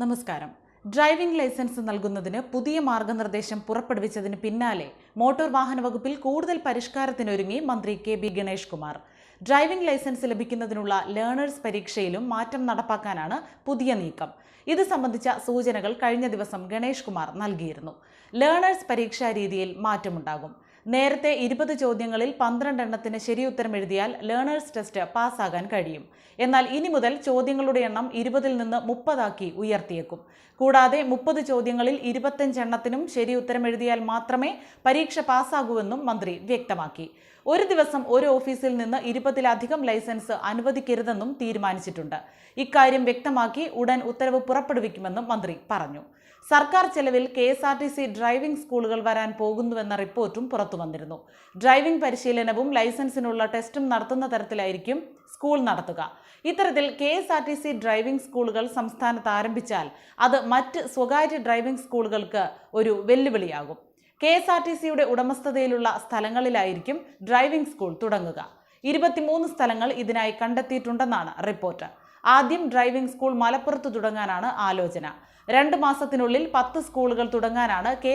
നമസ്കാരം. Driving licence നൽകുന്നതിന് പുതിയ മാർഗനിർദ്ദേശം പുറപ്പെടുവിച്ചതിന് പിന്നാലെ മോട്ടോർ വാഹന വകുപ്പിൽ കൂടുതൽ പരിഷ്കാരത്തിനൊരുങ്ങി മന്ത്രി K B Ganesh Kumar. Driving licence ലഭിക്കുന്നതിനുള്ള ലേണേഴ്സ് പരീക്ഷയിലും മാറ്റം നടപ്പാക്കാനാണ് പുതിയ നീക്കം. ഇത് സംബന്ധിച്ച സൂചനകൾ കഴിഞ്ഞ ദിവസം ഗണേഷ് കുമാർ നൽകിയിരുന്നു. ലേണേഴ്സ് പരീക്ഷാ രീതിയിൽ മാറ്റമുണ്ടാകും. നേരത്തെ ഇരുപത് ചോദ്യങ്ങളിൽ പന്ത്രണ്ടെണ്ണത്തിന് ശരി ശരിയുത്തരം എഴുതിയാൽ ലേണേഴ്സ് ടെസ്റ്റ് പാസ്സാകാൻ കഴിയും. എന്നാൽ ഇനി മുതൽ ചോദ്യങ്ങളുടെ എണ്ണം ഇരുപതിൽ നിന്ന് മുപ്പതാക്കി ഉയർത്തിയേക്കും. കൂടാതെ മുപ്പത് ചോദ്യങ്ങളിൽ ഇരുപത്തഞ്ചെണ്ണത്തിനും ശരിയുത്തരം എഴുതിയാൽ മാത്രമേ പരീക്ഷ പാസ്സാകൂവെന്നും മന്ത്രി വ്യക്തമാക്കി. ഒരു ദിവസം ഒരു ഓഫീസിൽ നിന്ന് ഇരുപതിലധികം ലൈസൻസ് അനുവദിക്കരുതെന്നും തീരുമാനിച്ചിട്ടുണ്ട്. ഇക്കാര്യം വ്യക്തമാക്കി ഉടൻ ഉത്തരവ് പുറപ്പെടുവിക്കുമെന്നും മന്ത്രി പറഞ്ഞു. സർക്കാർ ചെലവിൽ K S R T C driving സ്കൂളുകൾ വരാൻ പോകുന്നുവെന്ന റിപ്പോർട്ടും പുറത്തു വന്നിരുന്നു ഡ്രൈവിംഗ് പരിശീലനവും ലൈസൻസിനുള്ള ടെസ്റ്റും നടത്തുന്ന തരത്തിലായിരിക്കും സ്കൂൾ നടത്തുക. ഇത്തരത്തിൽ K S R T C driving സ്കൂളുകൾ സംസ്ഥാനത്ത് ആരംഭിച്ചാൽ അത് മറ്റ് സ്വകാര്യ ഡ്രൈവിംഗ് സ്കൂളുകൾക്ക് ഒരു വെല്ലുവിളിയാകും. കെ എസ് ആർ ടി സിയുടെ ഉടമസ്ഥതയിലുള്ള സ്ഥലങ്ങളിലായിരിക്കും ഡ്രൈവിംഗ് സ്കൂൾ തുടങ്ങുക. ഇരുപത്തിമൂന്ന് സ്ഥലങ്ങൾ ഇതിനായി കണ്ടെത്തിയിട്ടുണ്ടെന്നാണ് റിപ്പോർട്ട്. ആദ്യം ഡ്രൈവിംഗ് സ്കൂൾ മലപ്പുറത്ത് തുടങ്ങാനാണ് ആലോചന. രണ്ട് മാസത്തിനുള്ളിൽ പത്ത് സ്കൂളുകൾ തുടങ്ങാനാണ് കെ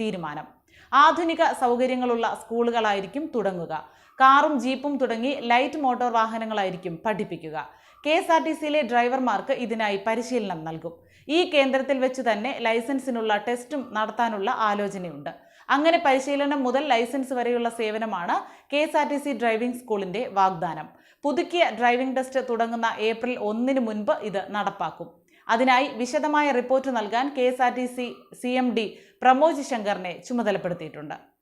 തീരുമാനം. ആധുനിക സൗകര്യങ്ങളുള്ള സ്കൂളുകളായിരിക്കും തുടങ്ങുക. കാറും ജീപ്പും തുടങ്ങി ലൈറ്റ് മോട്ടോർ വാഹനങ്ങളായിരിക്കും പഠിപ്പിക്കുക. കെ എസ് ആർ ടി സിയിലെ ഡ്രൈവർമാർക്ക് ഇതിനായി പരിശീലനം നൽകും. ഈ കേന്ദ്രത്തിൽ വെച്ച് തന്നെ ലൈസൻസിനുള്ള ടെസ്റ്റും നടത്താനുള്ള ആലോചനയുണ്ട്. അങ്ങനെ പരിശീലനം മുതൽ ലൈസൻസ് വരെയുള്ള സേവനമാണ് K S R T C driving സ്കൂളിന്റെ വാഗ്ദാനം. പുതുക്കിയ ഡ്രൈവിംഗ് ടെസ്റ്റ് തുടങ്ങുന്ന ഏപ്രിൽ ഒന്നിന് മുൻപ് ഇത് നടപ്പാക്കും. അതിനായി വിശദമായ റിപ്പോർട്ട് നൽകാൻ K S R T C C M D Pramoj ശങ്കറിനെ ചുമതലപ്പെടുത്തിയിട്ടുണ്ട്